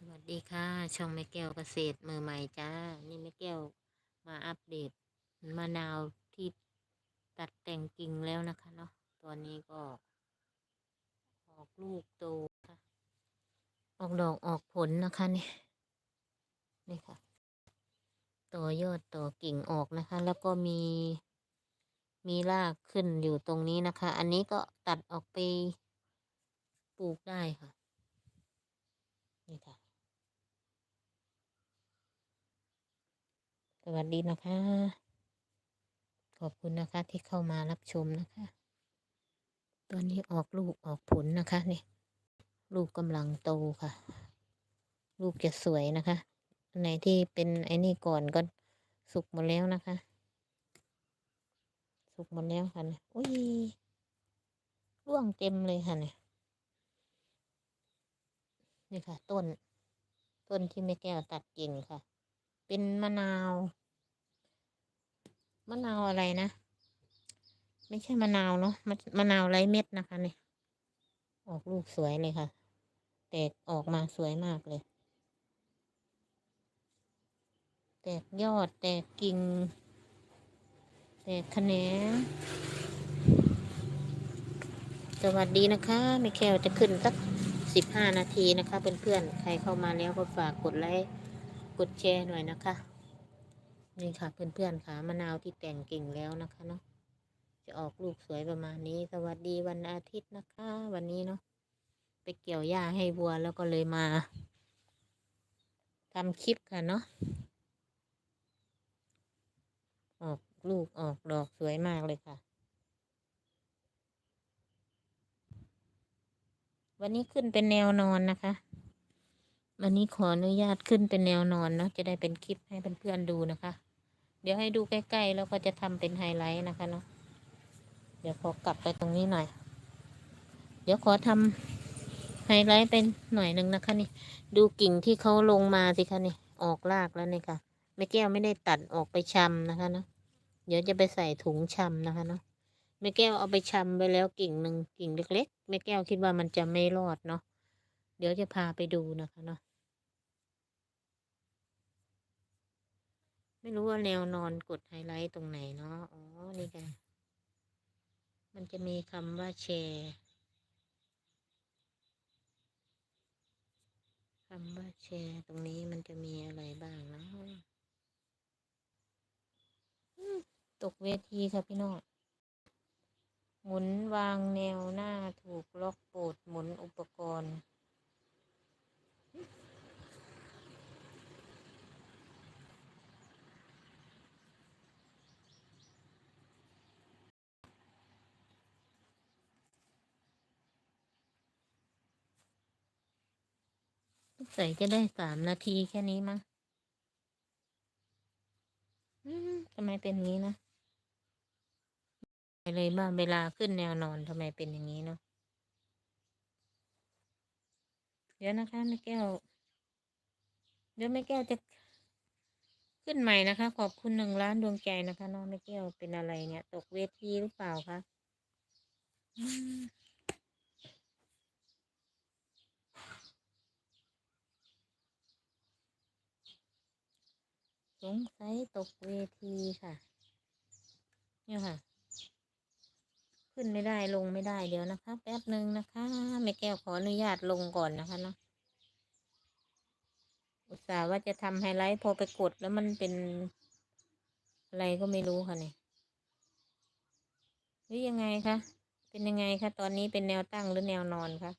สวัสดีค่ะ ช่องแม่แก้วเกษตรมือใหม่จ้า นี่แม่แก้วมาอัปเดตมะนาวที่ตัดแต่งกิ่งแล้วนะคะเนาะตอนนี้ก็ ออกลูกโตค่ะ ออกดอกออกผลนะคะนี่นี่ค่ะ ต่อยอดต่อกิ่งออกนะคะ แล้วก็มีมีรากขึ้นอยู่ตรงนี้นะคะ อันนี้ก็ตัดออกไปปลูกได้ค่ะ นี่ค่ะ สวัสดีนะคะ ขอบคุณนะคะที่เข้ามารับชมนะคะตอนนี้ออกลูกออกผลนะคะนี่ลูกกำลังโตค่ะ ลูกจะสวยนะคะอันไหนที่เป็นไอ้นี่ก่อนก็สุกหมดแล้วนะคะ สุกหมดแล้วค่ะเนี่ยอุ้ยร่วงเต็มเลยค่ะเนี่ยนี่ค่ะ ต้น ต้นที่แม่แก้วตัดกิ่งค่ะ เป็นมะนาว มะนาวอะไรนะ ไม่ใช่มะนาวเนาะมะมะนาวไร้เม็ดนะคะเนี่ยออกลูกสวยเลยค่ะ แตกออกมาสวยมากเลย แตกยอดแตกกิ่ง แตกแขนงสวัสดีนะคะไม่แควจะขึ้นสักสิบห้านาทีนะคะเพื่อนๆใครเข้ามาแล้วก็ฝากกดไลค์ กดแชร์หน่อยนะคะ นี่ค่ะเพื่อนๆค่ะมะนาวที่แต่งกิ่งแล้วนะคะเนาะจะออกลูกสวยประมาณนี้ สวัสดีวันอาทิตย์นะคะ วันนี้เนาะไปเกี่ยวหญ้าให้วัวแล้วก็เลยมาทำคลิปค่ะเนาะออกลูกออกดอกสวยมากเลยค่ะ วันนี้ขึ้นเป็นแนวนอนนะคะ วันนี้ขออนุญาตขึ้นเป็นแนวนอนเนาะจะได้เป็นคลิปให้เพื่อนๆดูนะคะ เดี๋ยวให้ดูใกล้ๆแล้วก็จะทำเป็นไฮไลท์นะคะเนาะเดี๋ยวขอกลับไปตรงนี้หน่อย เดี๋ยวขอทำไฮไลท์เป็นหน่อยหนึ่งนะคะ นี่ ดูกิ่งที่เขาลงมาสิคะนี่ออกรากแล้วนี่ค่ะแม่แก้วไม่ได้ตัดออกไปชำนะคะเนาะเดี๋ยวจะไปใส่ถุงชำนะคะเนาะแม่แก้วเอาไปชำไปแล้วกิ่งหนึ่งกิ่งเล็กๆแม่แก้วคิดว่ามันจะไม่รอดเนาะเดี๋ยวจะพาไปดูนะคะเนาะ ไม่รู้ว่าแนวนอนกดไฮไลท์ตรงไหนเนาะ อ๋อ นี่กัน มันจะมีคำว่าแชร์คำว่าแชร์ตรงนี้มันจะมีอะไรบ้างนะตกเวทีค่ะพี่น้อง หมุนวางแนวหน้าถูกล็อกโปรดหมุนอุปกรณ์ ใส่จะได้สามนาทีแค่นี้มั้งทำไมเป็นอย่างนี้นะไปเลยบ้างเวลาขึ้นแนวนอนทำไมเป็นอย่างนี้เนาะเดี๋ยวนะคะแม่แก้ว เดี๋ยวแม่แก้วจะขึ้นใหม่นะคะ ขอบคุณหนึ่งล้านดวงใจนะคะน้องแม่แก้วเป็นอะไรเนี่ย ตกเวทีหรือเปล่าคะ สงสัยตกเวทีค่ะ เนี่ยค่ะ ขึ้นไม่ได้ลงไม่ได้เดี๋ยวนะคะ แป๊บหนึ่งนะคะแม่แก้วขออนุญาตลงก่อนนะคะเนาะอุตส่าห์ว่าจะทำไฮไลท์พอไปกดแล้วมันเป็น อะไรก็ไม่รู้ค่ะเนี่ยหรือยังไงคะเป็นยังไงคะตอนนี้เป็นแนวตั้งหรือแนวนอนคะ